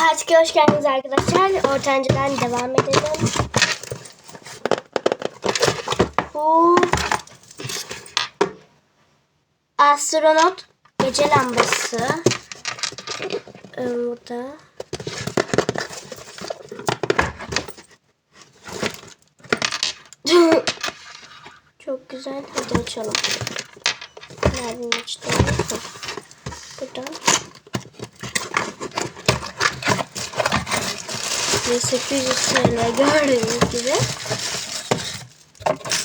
2'ye hoş geldiniz arkadaşlar. Ortancıdan devam edelim. Bu astronot gece lambası. Ee, Burada. Çok güzel. Hadi açalım. Nereden açtım? Buradan. 1800 TL gördüğünüz gibi.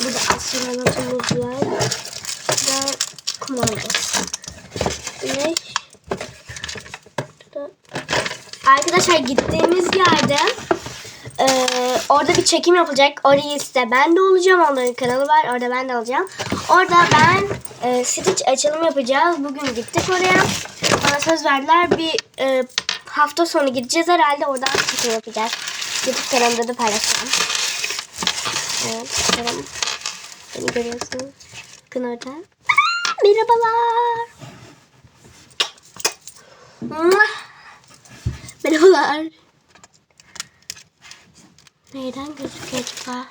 Burada astronotumuz var. Burada kumandası. Güneş. Arkadaşlar gittiğimiz yerde e, orada bir çekim yapılacak. Orayı size ben de olacağım. Onların kanalı var. Orada ben de olacağım. Orada ben e, Stitch açılım yapacağız. Bugün gittik oraya. Bana söz verdiler. Bir e, hafta sonu gideceğiz herhalde. Oradan çekim yapacağız. YouTube kanalımda da paylaşacağım. Evet. Bakalım. Beni görüyorsunuz. Bakın orada. Merhabalar. Merhabalar. Neyden gözüküyor acaba?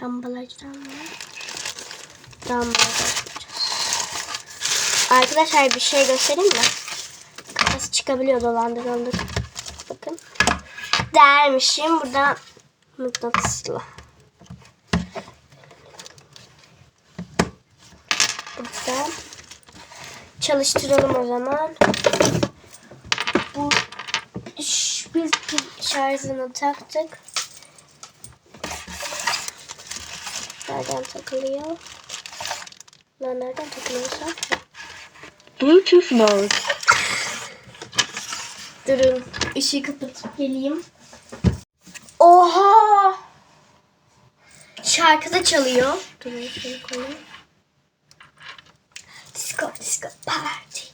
Dambalajdan mı? Dambalaj. Arkadaşlar bir şey göstereyim mi? Kafası çıkabiliyor dolandırıldık. Bakın. Dermişim. Burada mıknatıslı. Burada. Çalıştıralım o zaman. Bu biz şarjını taktık. Nereden takılıyor? Lan nereden takılıyorsa? Bluetooth mode. Durun. ışığı kapatıp geleyim. Oha! Şarkı da çalıyor. Durun şunu koyayım. Disco, disco, party.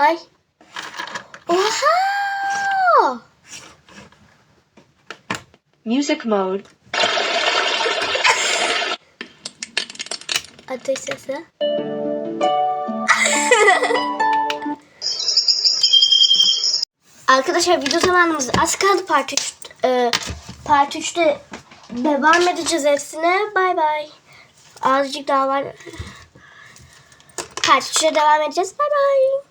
Ay. Oha! Music mode. Ateş sesi. Arkadaşlar video zamanımız az kaldı part 3. E, part 3'te devam edeceğiz hepsine. Bay bay. Azıcık daha var. Part 3'te devam edeceğiz. Bay bay.